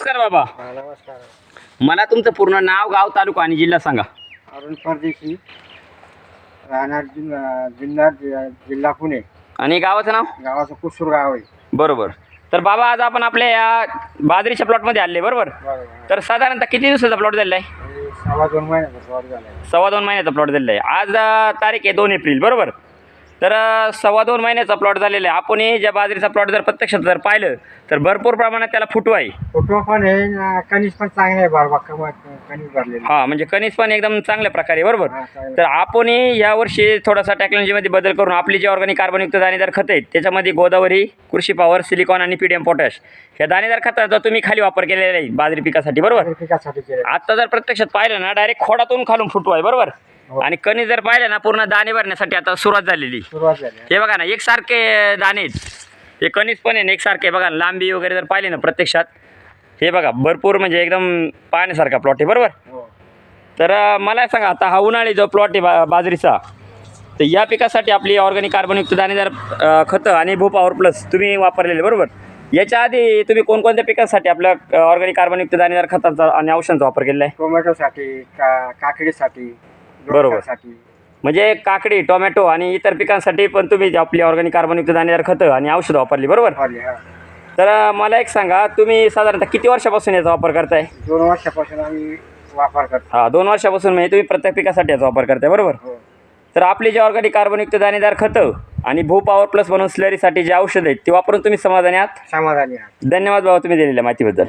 नमस्कार बाबा. हा, नमस्कार. मला तुमचं पूर्ण नाव गाव तालुका आणि जिल्हा सांगा. अरुण परदेशी राहणार जिल्हा जिल्हा जिल्हा पुणे. आणि गावाचं नाव? गावाचं कुसूर गाव आहे. बरोबर. तर बाबा आज आपण आपल्या या बाजरीच्या प्लॉटमध्ये आले बरोबर? बरोबर. तर साधारणतः किती दिवसाचा प्लॉट झालेला आहे? सव्वा दोन महिन्याचा प्लॉट झाला आहे. सव्वा दोन महिन्याचा प्लॉट दिलेला आहे. आज अं, तारीख आहे दोन एप्रिल बरोबर? तर सव्वा दोन महिन्याचा प्लॉट झालेला आहे. आपण हे ज्या बाजरीचा प्लॉट जर प्रत्यक्षात जर पाहिलं तर भरपूर प्रमाणात त्याला फुटवा आहे. फोटो पण आहे कणीस पण चांगले आहे बारबा कणीस भरलेले. हा म्हणजे कणीस पण एकदम चांगल्या प्रकारे बरोबर? हा, चांगलं. तर आपण यावर्षी थोडासा टेक्नॉलॉजीमध्ये बदल करून आपली जी ऑर्गॅनिक कार्बनयुक्त दाणेदार खतं आहेत त्याच्यामध्ये गोदावरी कृषी पॉवर सिलिकॉन आणि पीडीएम पोटॅश ह्या दाणेदार खताचा तुम्ही खाली वापर केलेला आहे बाजरी पिकासाठी बरोबर? पिकासाठी केले आता जर प्रत्यक्षात पाहिलं ना डायरेक्ट खोडातून खालून फुटवा आहे बरोबर. आणि कणी जर पाहिलं ना पूर्ण दाणे भरण्यासाठी आता सुरुवात झालेली. सुरुवात झाली हे बघा ना एकसारखे दाणे आहेत. हे कणीस पण आहे ना एकसारखे बघा लांबी वगैरे जर पाहिले ना प्रत्यक्षात हे बघा भरपूर म्हणजे एकदम पाहण्यासारखा प्लॉट आहे बरोबर? हो. तर मला सांगा आता हा उन्हाळी जो प्लॉट आहे बा बाजरीचा तर या पिकासाठी आपली ऑर्गॅनिक कार्बनयुक्त दाणेदार खतं आणि भू पॉवर प्लस तुम्ही वापरलेले बरोबर? याच्या आधी तुम्ही कोणकोणत्या पिकासाठी आपल्या ऑर्गॅनिक कार्बनयुक्त दाणेदार खतांचा आणि औषधांचा वापर केलेला आहे? टोमॅटोसाठी का काकडीसाठी बरोबर. म्हणजे काकडी टोमॅटो आणि इतर पिकांसाठी पण तुम्ही आपली ऑर्गॅनिक कार्बनयुक्त दाणेदार खतं आणि औषधं वापरली बरोबर? हा. तर अं, मला एक सांगा तुम्ही साधारणतः किती वर्षापासून याचा वापर करताय? दोन वर्षापासून आम्ही वापर करतो. हा दोन वर्षापासून म्हणजे तुम्ही प्रत्येक पिकासाठी याचा वापर करताय बरोबर? हो. तर आपली जे ऑर्गॅनिक कार्बनयुक्त दाणेदार खतं आणि भू पॉवर प्लस बनवून स्लरीसाठी जे औषध आहेत ते वापरून तुम्ही समाधानी आहात? समाधानी आहे धन्यवाद बाबा तुम्ही दिलेल्या माहितीबद्दल.